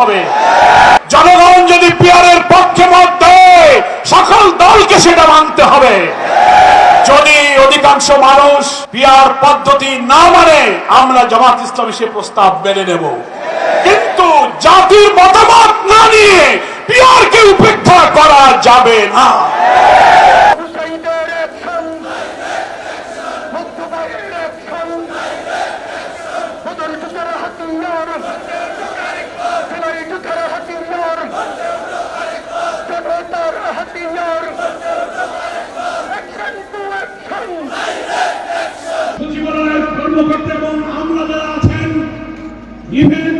হবে। জনগণ যদি পিয়ারের পক্ষে মত দেয়, সকল দলকে সেটা মানতে হবে। যদি অধিকাংশ মানুষ পিয়ার পদ্ধতি না মানে আমরা জামাত ইসলামী সে প্রস্তাব মেনে নেব। কিন্তু জাতির মতামত না নিয়ে পিয়ারকে উপেক্ষা করা যাবে না। কর্মকর্তা এবং আমরা যারা আছেন ইভেন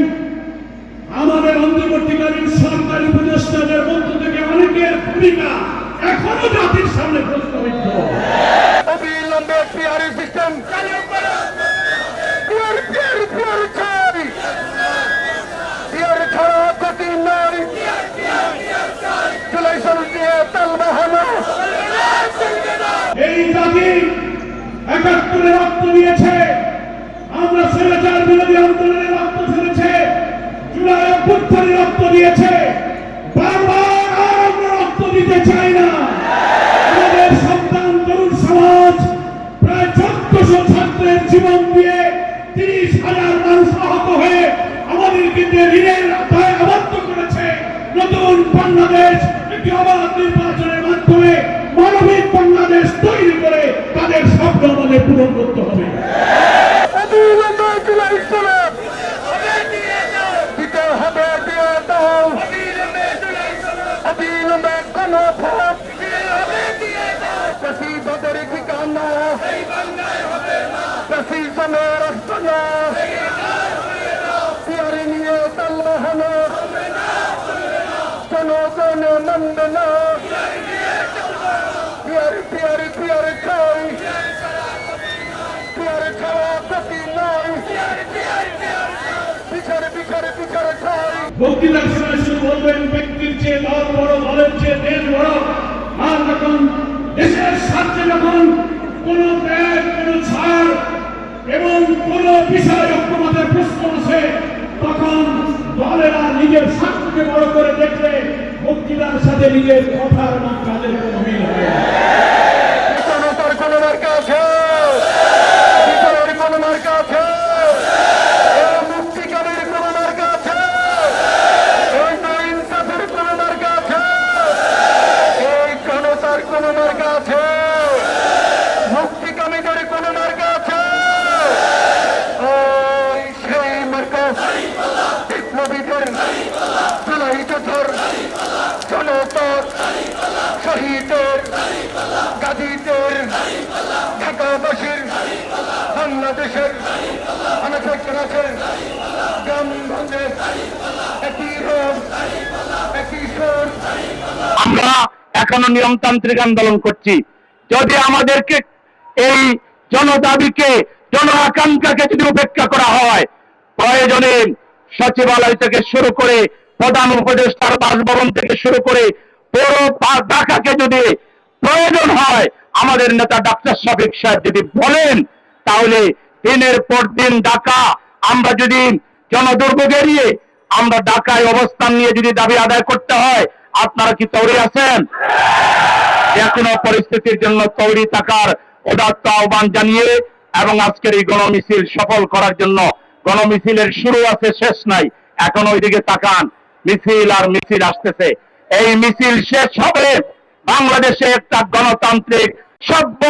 আমাদের অন্তর্বর্তীকালীন সরকারি উপদেষ্টাদের মধ্য থেকে অনেকের ভূমিকা এখনও জাতির আন্দোলনে রক্ত ফেলেছে জুলাই অভ্যুত্থানে রক্ত দিয়েছে। বক্তৃতার সময় শুধু বলবেন ব্যক্তির চেয়ে দল বড় দলের চেয়ে দেশ বড়। আর যখন দেশের স্বার্থে যখন কোন ত্যাগ কোন ছাড় এবং কোন বিষয় ঐক্যমতের প্রশ্ন আছে তখন দলেরা নিজের স্বার্থকে বড় করে দেখলে বক্তৃতার সাথে নিজের কথার এবং কাজের কোনো মিল হয় না। জনতার কোন মার্কা আছে বিচারের কোন মার্কা আছে এই মুক্তিকামীর কোন মার্কা আছে এই তো ইনসাফের কোন মার্কা আছে এই জনতার কোন মার্কা আছে মুক্তিকামীদের কোন মার্কা আছে ওই সেই মার্কা জুলাই যোদ্ধার শহীদের ঢাকাবাসীর, বাংলাদেশের অনেক একই রোগ, একই সুর আমরা এখনও নিয়মতান্ত্রিক আন্দোলন করছি। যদি আমাদেরকে এই জনদাবিকে জন আকাঙ্ক্ষাকে যদি উপেক্ষা করা হয়, প্রয়োজনে সচিবালয় থেকে শুরু করে প্রধান উপদেষ্টার বাসভবন থেকে শুরু করে পুরো ঢাকাকে যদি প্রয়োজন হয়, আমাদের নেতা ডাক্তার শফিক সাহেব যদি বলেন, তাহলে দিনের পর দিন ঢাকা, আমরা যদি জনদুর্ভোগ এড়িয়ে আমরা ঢাকায় অবস্থান নিয়ে যদি দাবি আদায় করতে হয়, আপনারা কি তৈরি আছেন? কোনো পরিস্থিতির জন্য তৈরি থাকার উদাত্ত আহ্বান জানিয়ে এবং আজকের এই গণমিছিল সফল করার জন্য গণমিছিলের শুরু আছে, শেষ নাই। এখন ওইদিকে তাকান, মিছিল আর মিছিল আসতেছে। এই মিছিল শেষ হবে, বাংলাদেশে একটা গণতান্ত্রিক, সভ্য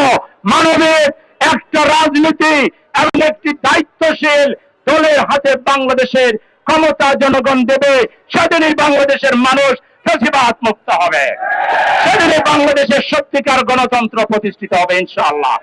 মানবিক একটা রাজনীতি এবং একটি দায়িত্বশীল দলের হাতে বাংলাদেশের ক্ষমতা জনগণ দেবে। সেদিনই বাংলাদেশের মানুষ ফেসিবাদ মুক্ত হবে। সেদিনে বাংলাদেশের সত্যিকার গণতন্ত্র প্রতিষ্ঠিত হবে, ইনশাআল্লাহ।